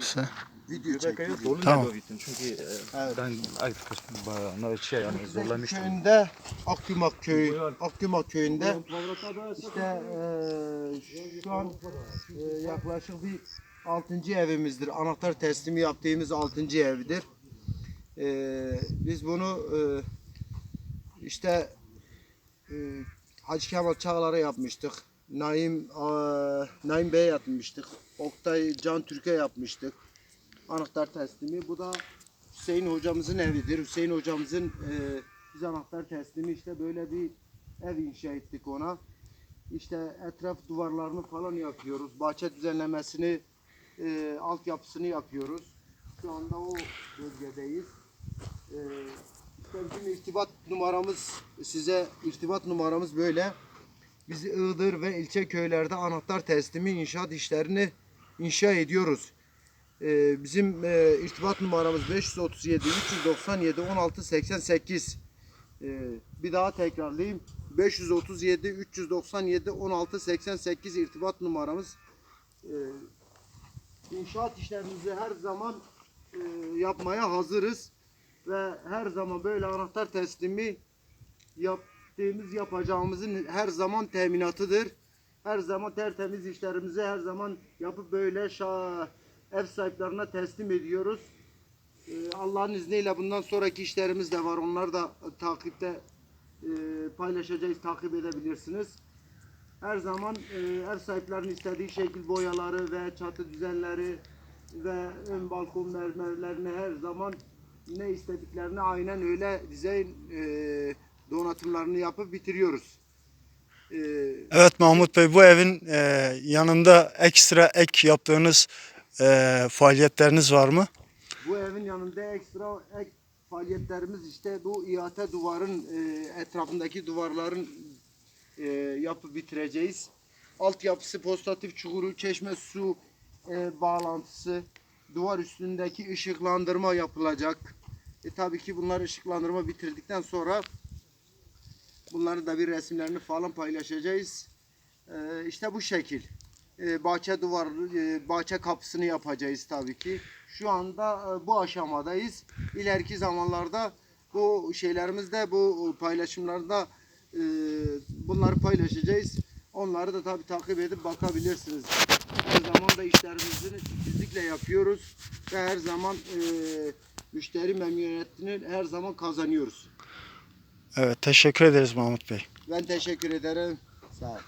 Sen- Video çekiyor. sorun Tamam. tamam. Çünkü e, Evet. ben arkadaşım bana şey yani zorlamıştım. köyünde Akgümak köyü. Akgümak köyünde işte eee, şu an eee, yaklaşık bir 6. evimizdir. Anahtar teslimi yaptığımız 6. evdir. Eee, biz bunu eee, işte eee Hacı Kemal Çağlar'a yapmıştık. Naim Naim Bey'e yapmıştık. Oktay Can Türk'e yapmıştık. Anahtar teslimi. Bu da Hüseyin hocamızın evidir. Hüseyin hocamızın eee biz anahtar teslimi işte böyle bir ev inşa ettik ona. İşte etraf duvarlarını falan yapıyoruz. Bahçe düzenlemesini, eee altyapısını yapıyoruz. Şu anda o bölgedeyiz. Eee işte bizim irtibat numaramız size irtibat numaramız böyle. Biz Iğdır ve ilçe köylerde anahtar teslimi inşaat işlerini inşa ediyoruz. Ee, bizim e, irtibat numaramız 537 397 16 88. Ee, bir daha tekrarlayayım. 537 397 16 88 irtibat numaramız. Ee, inşaat işlerimizi her zaman e, yapmaya hazırız ve her zaman böyle anahtar teslimi yaptığımız yapacağımızın her zaman teminatıdır. Her zaman tertemiz işlerimizi her zaman yapıp böyle ev sahiplerine teslim ediyoruz. Ee, Allah'ın izniyle bundan sonraki işlerimiz de var. Onları da takipte e, paylaşacağız, takip edebilirsiniz. Her zaman e, ev sahiplerinin istediği şekil boyaları ve çatı düzenleri ve ön balkon mermerlerini her zaman ne istediklerini aynen öyle dizayn e, donatımlarını yapıp bitiriyoruz. E, Evet Mahmut Bey bu evin e, yanında ekstra ek yaptığınız e, faaliyetleriniz var mı? Bu evin yanında ekstra ek faaliyetlerimiz işte bu ihate duvarın e, etrafındaki duvarların e, yapıp bitireceğiz. Altyapısı, postatif çukuru, çeşme su e, bağlantısı, duvar üstündeki ışıklandırma yapılacak. E, tabii ki bunlar ışıklandırma bitirdikten sonra bunların da bir resimlerini falan paylaşacağız. E, işte bu şekil. E, bahçe duvarı, e, bahçe kapısını yapacağız tabii ki. Şu anda e, bu aşamadayız. İleriki zamanlarda bu şeylerimizde, bu paylaşımlarda e, bunları paylaşacağız. Onları da tabii takip edip bakabilirsiniz. Her zaman da işlerimizi titizlikle yapıyoruz ve her zaman e, müşteri memnuniyetini her zaman kazanıyoruz. Evet teşekkür ederiz Mahmut Bey. Ben teşekkür ederim. Sağ ol.